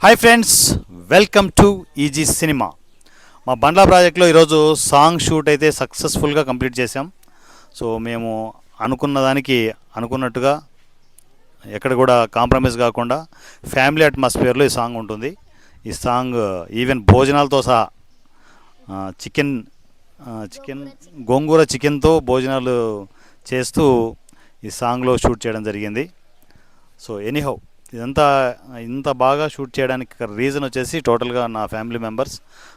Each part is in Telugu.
Hi friends welcome to easy cinema మా బండ్లా ప్రాజెక్ట్లో ఈరోజు సాంగ్ షూట్ అయితే సక్సెస్ఫుల్గా కంప్లీట్ చేసాం సో మేము అనుకున్న దానికి అనుకున్నట్టుగా ఎక్కడ కూడా కాంప్రమైజ్ కాకుండా ఫ్యామిలీ అట్మాస్ఫియర్లో ఈ సాంగ్ ఉంటుంది. ఈ సాంగ్ ఈవెన్ భోజనాలతో సహా చికెన్ చికెన్ గోంగూర చికెన్తో భోజనాలు చేస్తూ ఈ సాంగ్లో షూట్ చేయడం జరిగింది. సో ఎనీహౌ ఇదంతా ఇంత బాగా షూట్ చేయడానికి రీజన్ వచ్చేసి టోటల్గా నా ఫ్యామిలీ మెంబర్స్.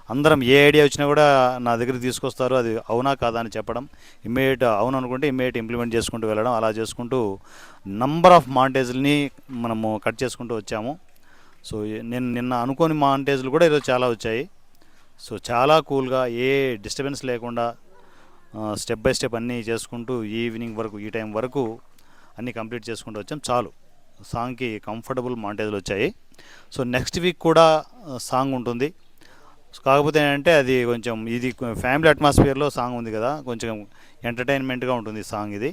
అందరం ఏ ఐడియా వచ్చినా కూడా నా దగ్గర తీసుకొస్తారు. అది అవునా కాదా అని చెప్పడం. ఇమ్మీడియట్ అవును అనుకుంటే ఇమ్మీడియట్ ఇంప్లిమెంట్ చేసుకుంటూ వెళ్ళడం. అలా చేసుకుంటూ నంబర్ ఆఫ్ మాంటేజ్ని మనము కట్ చేసుకుంటూ వచ్చాము. సో నేను నిన్న అనుకోని మాంటేజ్లు కూడా ఈరోజు చాలా వచ్చాయి. సో చాలా కూల్గా ఏ డిస్టర్బెన్స్ లేకుండా స్టెప్ బై స్టెప్ అన్నీ చేసుకుంటూ ఈవినింగ్ వరకు ఈ టైం వరకు అన్నీ కంప్లీట్ చేసుకుంటూ వచ్చాం. చాలు. సాంగ్కి కంఫర్టబుల్ మాంటేజ్లు వచ్చాయి. సో నెక్స్ట్ వీక్ కూడా సాంగ్ ఉంటుంది. కాకపోతే ఏంటంటే అది కొంచెం ఇది ఫ్యామిలీ అట్మాస్ఫియర్లో సాంగ్ ఉంది కదా కొంచెం ఎంటర్టైన్మెంట్గా ఉంటుంది సాంగ్ ఇది.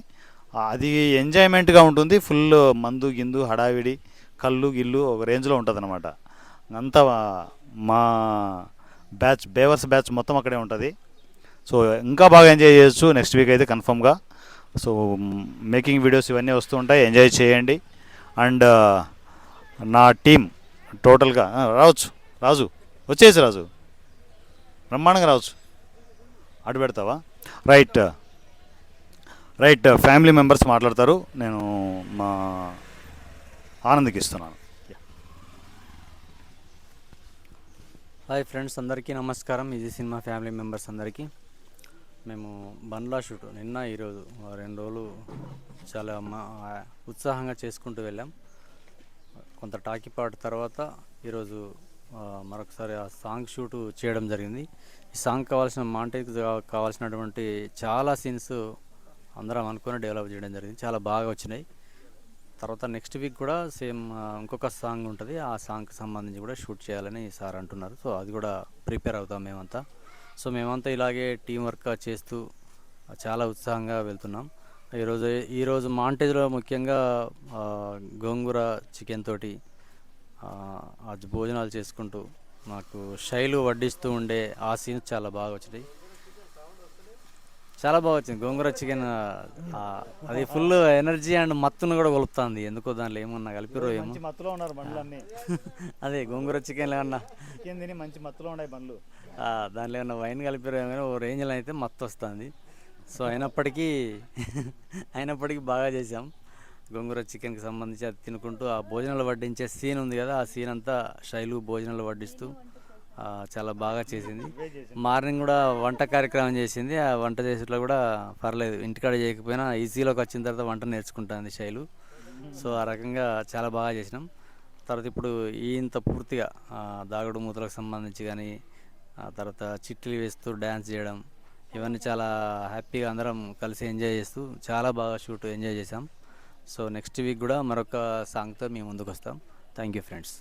అది ఎంజాయ్మెంట్గా ఉంటుంది ఫుల్ మందు గిందు హడావిడి కళ్ళు గిల్లు ఒక రేంజ్లో ఉంటుంది అనమాట అంతా మా బ్యాచ్ బేవర్స్ బ్యాచ్ మొత్తం అక్కడే ఉంటుంది. సో ఇంకా బాగా ఎంజాయ్ చేయొచ్చు నెక్స్ట్ వీక్ అయితే కన్ఫర్మ్గా. సో మేకింగ్ వీడియోస్ ఇవన్నీ వస్తూ ఉంటాయి ఎంజాయ్ చేయండి. అండ్ నా టీం టోటల్గా రావచ్చు. రాజు వచ్చేసి రాజు. బ్రహ్మాండంగా రావచ్చు. అటు పెడతావా? రైట్. రైట్ ఫ్యామిలీ మెంబర్స్ మాట్లాడతారు. నేను మా ఆనంద్కి ఇస్తున్నాను. హాయ్ ఫ్రెండ్స్ అందరికీ నమస్కారం. ఇది సినిమా ఫ్యామిలీ మెంబర్స్ అందరికీ. మేము బండ్లా షూట్ నిన్న ఈరోజు రెండు రోజులు చాలా మా ఉత్సాహంగా చేసుకుంటూ వెళ్ళాం. కొంత టాకీపాటు తర్వాత ఈరోజు మరొకసారి ఆ సాంగ్ షూట్ చేయడం జరిగింది. ఈ సాంగ్ కావాల్సిన మాంటేజ్ కావాల్సినటువంటి చాలా సీన్స్ అందరం అనుకుని డెవలప్ చేయడం జరిగింది. చాలా బాగా వచ్చినాయి. తర్వాత నెక్స్ట్ వీక్ కూడా సేమ్ ఇంకొక సాంగ్ ఉంటుంది. ఆ సాంగ్కి సంబంధించి కూడా షూట్ చేయాలని సార్ అంటున్నారు. సో అది కూడా ప్రిపేర్ అవుతాం మేమంతా. సో మేమంతా ఇలాగే టీం వర్క్ చేస్తూ చాలా ఉత్సాహంగా వెళ్తున్నాం. ఈరోజు ఈరోజు మాంటేజ్లో ముఖ్యంగా గోంగూర చికెన్ తోటి భోజనాలు చేసుకుంటూ మాకు శైలు వడ్డిస్తూ ఉండే ఆ సీన్స్ చాలా బాగా వచ్చినాయి. చాలా బాగా వచ్చింది. గోంగూర చికెన్ అది ఫుల్ ఎనర్జీ అండ్ మత్తును కూడా కొలుపుతుంది. ఎందుకో దాంట్లో ఏమన్నా కలిపిరో ఏమో. మత్తులో ఉన్నారు బండ్లు అన్నీ అదే గోంగూర చికెన్ ఏమన్నా మంచి మత్తులో ఉన్నాయి బండ్లు. దాంట్లో ఏమైనా వైన్ కలిపిన ఏమైనా ఓ రేంజ్లో అయితే మత్తు వస్తుంది. సో అయినప్పటికీ అయినప్పటికీ బాగా చేసాం గోంగూర చికెన్కి సంబంధించి అది తినుకుంటూ ఆ భోజనాలు వడ్డించే సీన్ ఉంది కదా ఆ సీన్ అంతా శైలు భోజనాలు వడ్డిస్తూ చాలా బాగా చేసింది. మార్నింగ్ కూడా వంట కార్యక్రమం చేసింది. ఆ వంట చేసేట్లో కూడా పర్లేదు ఇంటికాడ చేయకపోయినా ఈజీలోకి వచ్చిన తర్వాత వంట నేర్చుకుంటుంది శైలు. సో ఆ రకంగా చాలా బాగా చేసినాం. తర్వాత ఇప్పుడు ఈ ఇంత పూర్తిగా దాగుడు మూతలకు సంబంధించి కానీ ఆ తర్వాత చిట్లు వేస్తూ డ్యాన్స్ చేయడం ఇవన్నీ చాలా హ్యాపీగా అందరం కలిసి ఎంజాయ్ చేస్తూ చాలా బాగా షూట్ ఎంజాయ్ చేసాం సో నెక్స్ట్ వీక్ కూడా మరొక సాంగ్తో మేము ముందుకు వస్తాం థ్యాంక్ యూ ఫ్రెండ్స్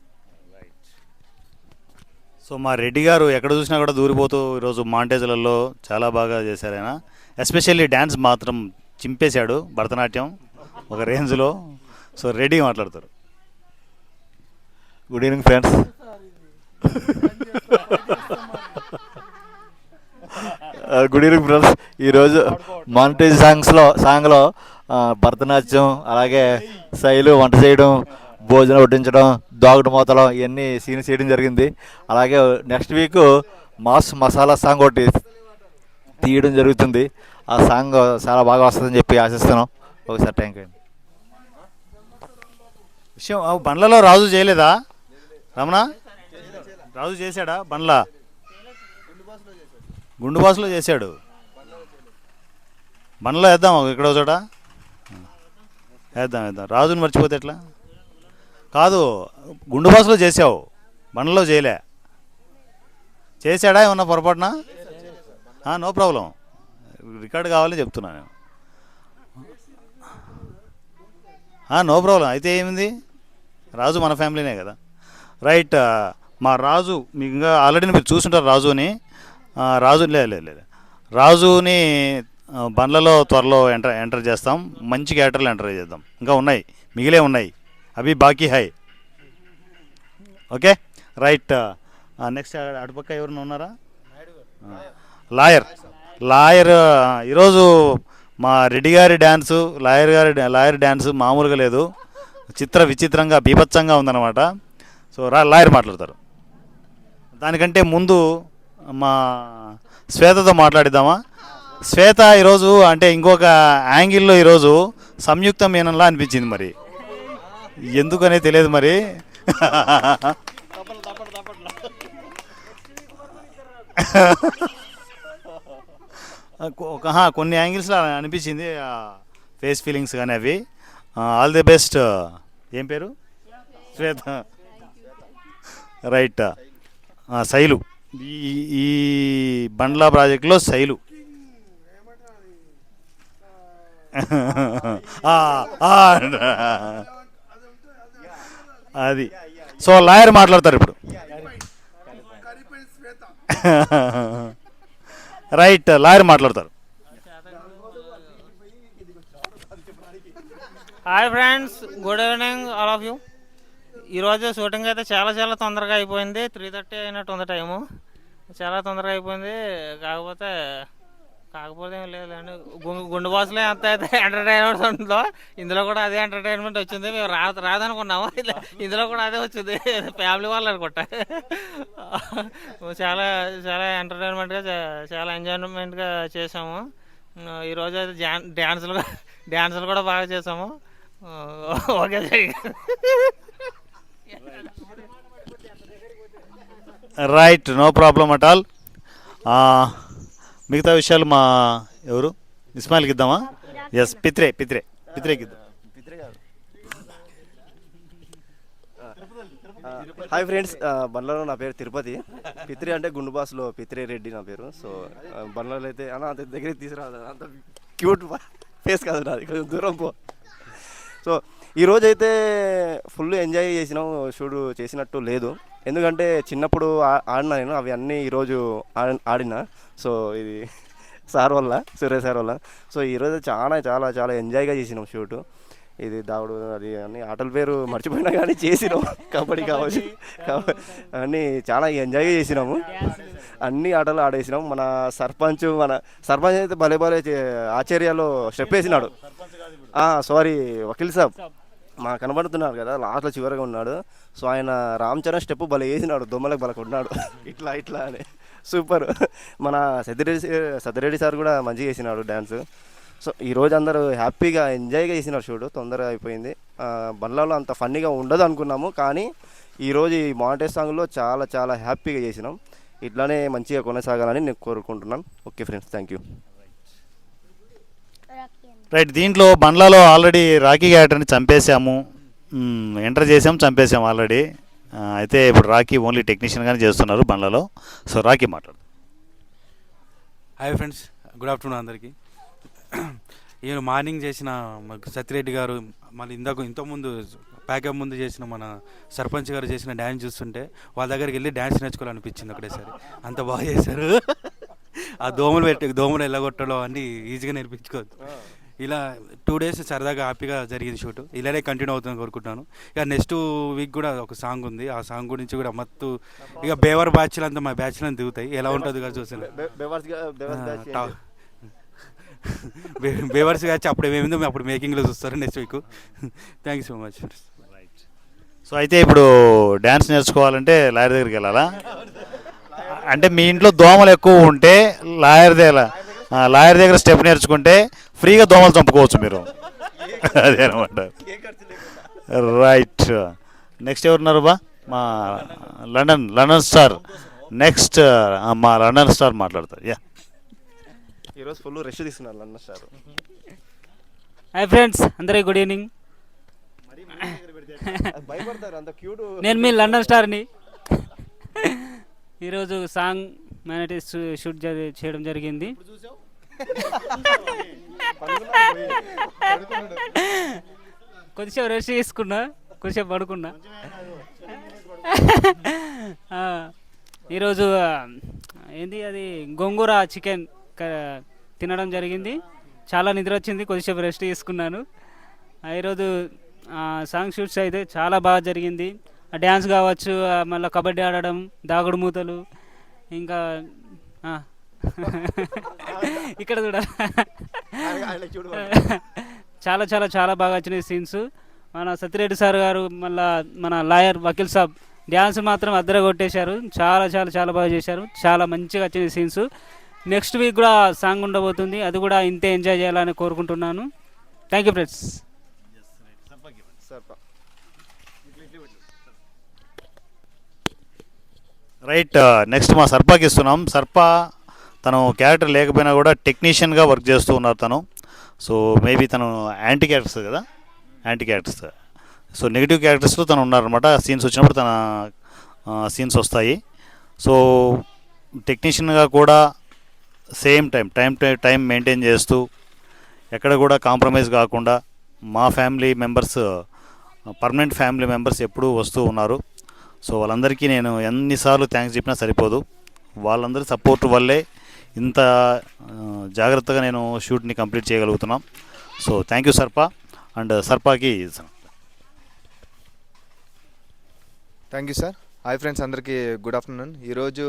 సో మా రెడ్డి గారు ఎక్కడ చూసినా కూడా దూరిపోతూ ఈరోజు మాంటేజ్లలో చాలా బాగా చేశారు ఆయన. ఎస్పెషల్లీ డ్యాన్స్ మాత్రం చింపేశాడు భరతనాట్యం ఒక రేంజ్లో. సో రెడీ మాట్లాడతారు. Good evening friends good evening brothers ఈరోజు మానిటైజ్ సాంగ్స్లో సాంగ్లో భరతనాట్యం అలాగే శైలు వంట చేయడం భోజనం వడ్డించడం దోగడు మూతలు ఇవన్నీ సీన్స్ చేయడం జరిగింది. అలాగే next week mass masala song ఒకటి తీయడం జరుగుతుంది. ఆ సాంగ్ చాలా బాగా వస్తుందని చెప్పి ఆశిస్తున్నాం. ఒకసారి థ్యాంక్ యూ విషయం బండ్లలో రాజు చేయలేదా? రమణ? రాజు చేశాడా బండ్ల? గుండుబాసులో చేశాడు. మనలో వేద్దాం ఇక్కడ చోట. వేద్దాం వేద్దాం. రాజుని మర్చిపోతే ఎట్లా? కాదు గుండుబాసులో చేసావు మనలో చేయలే. చేశాడా? ఏమన్నా పొరపాటున? No problem. రికార్డు కావాలని చెప్తున్నా నేను. No problem. అయితే ఏమింది? రాజు మన ఫ్యామిలీనే కదా. రైట్ మా రాజు మీకు ఇంకా ఆల్రెడీ మీరు చూసుంటారు రాజుని. అని రాజు లేదు లేదు లేదు రాజుని బండ్లలో త్వరలో ఎంటర్ ఎంటర్ చేస్తాం. మంచి క్యారెక్టర్లు ఎంటర్ చేద్దాం. ఇంకా ఉన్నాయి. మిగిలే ఉన్నాయి. అవి బాకీ హై. ఓకే? రైట్. నెక్స్ట్ అటుపక్క ఎవరైనా ఉన్నారా? లాయర్. లాయర్ ఈరోజు మా రెడ్డి గారి డ్యాన్సు లాయర్ గారి లాయర్ డ్యాన్సు మామూలుగా లేదు. చిత్ర విచిత్రంగా బీభత్సంగా ఉందన్నమాట. సో రా లాయర్ మాట్లాడతారు. దానికంటే ముందు మా శ్వేతతో మాట్లాడిద్దామా? శ్వేత ఈరోజు అంటే ఇంకొక యాంగిల్లో ఈరోజు సంయుక్తం మీనంలా అనిపించింది మరి. ఎందుకనే తెలియదు మరి. ఒక కొన్ని యాంగిల్స్లో అనిపించింది ఫేస్ ఫీలింగ్స్ కానీ అవి. All the best. ఏం పేరు? శ్వేత. రైట్. శైలు. ఈ ఈ బండ్లా ప్రాజెక్ట్లో శైలు. అది. సో లాయర్ మాట్లాడతారు ఇప్పుడు. రైట్ లాయర్ మాట్లాడతారు. Hi friends good evening all of you ఈరోజు షూటింగ్ అయితే చాలా చాలా తొందరగా అయిపోయింది. త్రీ థర్టీ అయినట్టు ఉంది టైము. చాలా తొందరగా అయిపోయింది. కాకపోతే కాకపోతే ఏం లేదులేండి. గు- గుండు బాసులో ఎంత అయితే ఎంటర్టైన్మెంట్ ఉందో. ఇందులో కూడా అదే ఎంటర్టైన్మెంట్ వచ్చింది. మేము రా రాదనుకున్నాము. ఇందులో కూడా అదే వచ్చింది. ఫ్యామిలీ వాళ్ళు అనుకుంటా. చాలా చాలా ఎంటర్టైన్మెంట్గా చాలా ఎంజాయ్మెంట్గా చేసాము ఈరోజు అయితే డ్యాన్ డ్యాన్సులు డ్యాన్సులు కూడా బాగా చేసాము okay right no problem at all మిగతా విషయాలు మా ఎవరు? ఇస్మాయిల్కి ఇద్దామా? ఎస్ పిత్రే పిత్రే పిత్రేకి ఇద్దాం. హాయ్ ఫ్రెండ్స్ బండ్లలో నా పేరు తిరుపతి. పిత్రి అంటే గుండు బాస్లో పిత్రి రెడ్డి నా పేరు. సో బండ్లలో అయితే అన్న అంత దగ్గరికి తీసుకురాదు అంత క్యూట్ ఫేస్ కాదు నాది. కొంచెం దూరం పో. సో ఈరోజు అయితే ఫుల్ ఎంజాయ్ చేసినాం. షూడు చేసినట్టు లేదు. ఎందుకంటే చిన్నప్పుడు ఆడినా నేను అవి అన్నీ ఈరోజు ఆడిన. సో ఇది సార్ వల్ల సూర్య సార్ వల్ల. సో ఈరోజు చాలా చాలా చాలా ఎంజాయ్గా చేసినాం షూటు. ఇది దావుడు అది అన్ని ఆటల పేరు మర్చిపోయినా కానీ చేసినాం. కబడ్డీ కావచ్చు అన్నీ చాలా ఎంజాయ్ చేసినాము. అన్ని ఆటలు ఆడేసినాం. మన సర్పంచ్ మన సర్పంచ్ అయితే భలే భలే చే- స్టెప్ వేసినాడు. సారీ వకీల్ సాబ్. మా కనబడుతున్నారు కదా లాస్ట్లో చివరిగా ఉన్నాడు. సో ఆయన రామ్ చరణ్ స్టెప్ భలే వేసినాడు దొమ్మలకు భలే ఉన్నాడు ఇట్లా ఇట్లా అని. సూపర్. మన సత్యరెడ్డి సత్యరెడ్డి సార్ కూడా మంచిగా వేసినాడు డ్యాన్స్. సో ఈ రోజు అందరూ హ్యాపీగా ఎంజాయ్గా చేసినారు షూట్ తొందరగా అయిపోయింది. బండ్లలో అంత ఫన్నీగా ఉండదు అనుకున్నాము కానీ ఈరోజు ఈ మానిటైజ్ సాంగ్లో చాలా చాలా హ్యాపీగా చేసినాం. ఇట్లానే మంచిగా కొనసాగాలని నేను కోరుకుంటున్నాను. Okay friends thank you. Right దీంట్లో బండ్లలో ఆల్రెడీ రాకీ గ్యాటర్ని చంపేశాము. ఎంటర్ చేసాం చంపేసాం ఆల్రెడీ. అయితే ఇప్పుడు రాకీ ఓన్లీ టెక్నీషియన్గానే చేస్తున్నారు బండ్లలో. సో రాకీ మాట్లాడు హాయ్ ఫ్రెండ్స్ గుడ్ ఆఫ్టర్నూన్ అందరికీ. ఈయన మార్నింగ్ చేసిన సత్యరెడ్డి గారు మళ్ళీ ఇందాక ఇంతకుముందు ప్యాకప్ ముందు చేసిన మన సర్పంచ్ గారు చేసిన డ్యాన్స్ చూస్తుంటే వాళ్ళ దగ్గరికి వెళ్ళి డ్యాన్స్ నేర్చుకోవాలనిపించింది ఒకటేసారి. అంత బాగా చేశారు. ఆ దోమలు పెట్టి దోమలు ఎల్లగొట్టడం అన్నీ ఈజీగా నేర్పించుకోవచ్చు ఇలా టూ డేస్ సరదాగా హ్యాపీగా జరిగింది షూట్. ఇలానే కంటిన్యూ అవుతుందని కోరుకుంటున్నాను. ఇక నెక్స్ట్ వీక్ కూడా ఒక సాంగ్ ఉంది. ఆ సాంగ్ గురించి కూడా మత్తు ఇక బేవర్ బ్యాచ్లు అంతా మా బ్యాచ్లను దిగుతాయి. ఎలా ఉంటుంది కదా చూసాను బేవర్స్ వచ్చి అప్పుడు ఏమేమి మేము అప్పుడు మేకింగ్లో చూస్తారు next week thank you so much so అయితే ఇప్పుడు డ్యాన్స్ నేర్చుకోవాలంటే లాయర్ దగ్గరికి వెళ్ళాలా? అంటే మీ ఇంట్లో దోమలు ఎక్కువ ఉంటే లాయర్ దగ్గర లాయర్ దగ్గర స్టెప్ నేర్చుకుంటే ఫ్రీగా దోమలు చంపుకోవచ్చు మీరు. అదే అనమాట రైట్ నెక్స్ట్ ఎవరున్నారు బా? మా లండన్ లండన్ స్టార్. నెక్స్ట్ మా లండన్ స్టార్ మాట్లాడతారు. యా ఈరోజు ఫుల్ రెస్ట్ తీసుకున్నారు అన్న సార్. హాయ్ ఫ్రెండ్స్ అందరికీ గుడ్ ఈవినింగ్. భయపడతారు అంత క్యూట్. నేను మీ లండన్ స్టార్ని ఈరోజు సాంగ్ మ్యానిటీస్ షూట్ చేయడం జరిగింది. కొద్దిసేపు రెస్ట్ తీసుకున్నా కొద్దిసేపు పడుకున్నా. ఈరోజు ఏంది అది గోంగూర చికెన్ తినడం జరిగింది. చాలా నిద్ర వచ్చింది కొద్దిసేపు రెస్ట్ తీసుకున్నాను. ఈరోజు సాంగ్ షూట్స్ అయితే చాలా బాగా జరిగింది. డ్యాన్స్ కావచ్చు మళ్ళీ కబడ్డీ ఆడడం దాగుడు మూతలు ఇంకా. ఇక్కడ చూడ. చాలా చాలా చాలా బాగా వచ్చినాయి సీన్స్ మన సత్యరెడ్డి సార్ గారు మళ్ళా మన లాయర్ వకీల్ సాబ్ డ్యాన్స్ మాత్రం అద్దర కొట్టేశారు చాలా చాలా చాలా బాగా చేశారు. చాలా మంచిగా వచ్చినాయి సీన్స్ నెక్స్ట్ వీక్ కూడా సాంగ్ ఉండబోతుంది. అది కూడా ఇంతే ఎంజాయ్ చేయాలని కోరుకుంటున్నాను. Thank you friends right next మా సర్పాకి ఇస్తున్నాం. సర్ప తను క్యారెక్టర్ లేకపోయినా కూడా టెక్నీషియన్గా వర్క్ చేస్తూ ఉన్నారు తను. సో మేబీ తను యాంటీ క్యారెక్టర్స్ కదా? యాంటీ క్యారెక్టర్స్ సో నెగిటివ్ క్యారెక్టర్స్లో తను ఉన్నారనమాట సీన్స్ వచ్చినప్పుడు తన uh, సీన్స్ వస్తాయి. సో టెక్నీషియన్గా కూడా same time time to time maintain చేస్తూ ఎక్కడ కూడా కాంప్రమైజ్ కాకుండా మా family members permanent family members ఎప్పుడూ వస్తూ ఉన్నారు. సో వాళ్ళందరికీ నేను ఎన్నిసార్లు థ్యాంక్స్ చెప్పినా సరిపోదు. వాళ్ళందరి సపోర్ట్ వల్లే ఇంత జాగ్రత్తగా నేను షూట్ని కంప్లీట్ చేయగలుగుతున్నాం. So thank you Sarpa and సర్పాకి thank you sir. Hi friends అందరికీ గుడ్ ఆఫ్టర్నూన్. ఈరోజు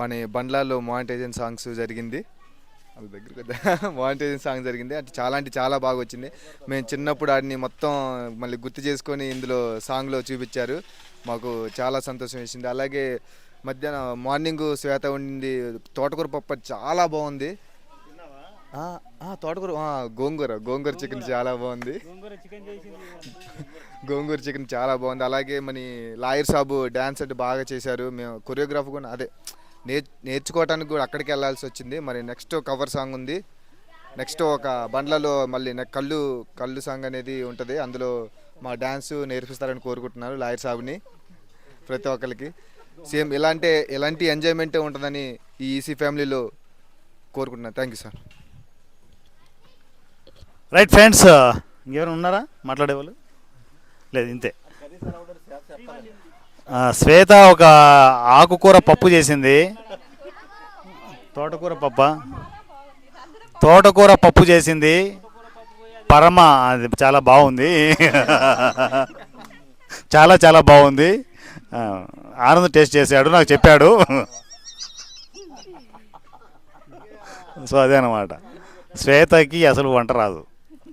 మన బండ్లాలో మానిటైజన్ సాంగ్స్ జరిగింది. అది దగ్గర మానిటైజన్ సాంగ్ జరిగింది. అంటే చాలా అంటే చాలా బాగా వచ్చింది. మేము చిన్నప్పుడు ఆడిని మొత్తం మళ్ళీ గుర్తు చేసుకొని ఇందులో సాంగ్లో చూపించారు. మాకు చాలా సంతోషం వేసింది. అలాగే మధ్యాహ్నం మార్నింగ్ శ్వేత ఉండింది తోటకూర పప్పు చాలా బాగుంది. తోటకూర గోంగూర గోంగూర చికెన్ చాలా బాగుంది. గోంగూర చికెన్ చాలా బాగుంది. అలాగే మన లాయర్ సాబు డ్యాన్స్ అంటే బాగా చేశారు. మేము కొరియోగ్రాఫ్ కూడా అదే నేర్చుకోవడానికి కూడా అక్కడికి వెళ్ళాల్సి వచ్చింది. మరి నెక్స్ట్ కవర్ సాంగ్ ఉంది. నెక్స్ట్ ఒక బండ్లలో మళ్ళీ కళ్ళు కళ్ళు సాంగ్ అనేది ఉంటుంది. అందులో మా డ్యాన్స్ నేర్పిస్తారని కోరుకుంటున్నారు లాయర్ సాబుని ప్రతి ఒక్కరికి. సేమ్ ఇలాంటి ఎలాంటి ఎంజాయ్మెంటే ఉంటుందని ఈ ఈసీ ఫ్యామిలీలో కోరుకుంటున్నాను thank you sir. Right friends ఇంకెవరైనా ఉన్నారా? మాట్లాడేవాళ్ళు? లేదు ఇంతే. శ్వేత ఒక ఆకుకూర పప్పు చేసింది. తోటకూర పప్ప? తోటకూర పప్పు చేసింది. పరమ అది చాలా బాగుంది. చాలా చాలా బాగుంది. ఆనంద్ టేస్ట్ చేశాడు నాకు చెప్పాడు. సో అదే అనమాట శ్వేతకి అసలు వంట రాదు.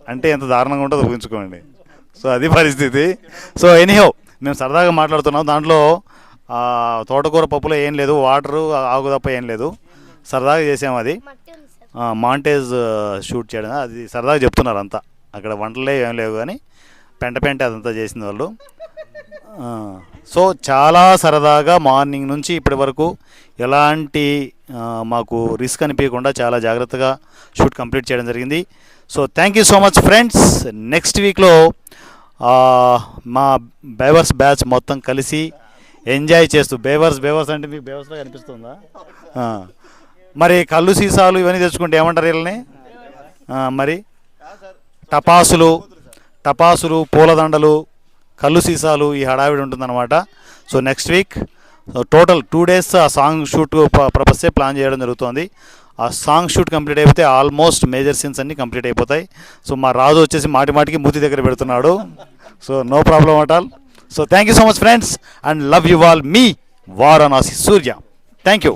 అంటే ఎంత దారుణంగా ఉంటుందో ఊహించుకోండి. సో అది పరిస్థితి. సో ఎనీహో మేము సరదాగా మాట్లాడుతున్నాం. దాంట్లో తోటకూర పప్పులో ఏం లేదు వాటరు ఆకు తప్ప ఏం లేదు. సరదాగా చేసాము అది. మాంటేజ్ షూట్ చేయడం. అది సరదాగా చెప్తున్నారు అంతా. అక్కడ వంటలే ఏం లేవు కానీ పెంట పెంట అదంతా చేసింది వాళ్ళు. సో చాలా సరదాగా మార్నింగ్ నుంచి ఇప్పటి వరకు ఎలాంటి మాకు రిస్క్ అనిపించకుండా చాలా జాగ్రత్తగా షూట్ కంప్లీట్ చేయడం జరిగింది. So thank you so much friends. Next వీక్లో మా బేవర్స్ బ్యాచ్ మొత్తం కలిసి ఎంజాయ్ చేస్తూ బేవర్స్ బేవర్స్ అంటే మీకు బేవర్స్లో కనిపిస్తుందా మరి కళ్ళు సీసాలు ఇవన్నీ తెచ్చుకుంటే ఏమంటారు వీళ్ళని? మరి టపాసులు టపాసులు పూలదండలు కళ్ళు సీసాలు ఈ హడావిడి ఉంటుందన్నమాట. So next week total two days ఆ సాంగ్ షూట్ పర్పస్సే ప్లాన్ చేయడం జరుగుతుంది. ఆ సాంగ్ షూట్ కంప్లీట్ అయిపోతే ఆల్మోస్ట్ మేజర్ సీన్స్ అన్నీ కంప్లీట్ అయిపోతాయి. సో మా రాజు వచ్చేసి మాటి మాటికి మూతి దగ్గర పెడుతున్నాడు. So no problem at all so thank you so much friends and love you all me Varanasi Surya thank you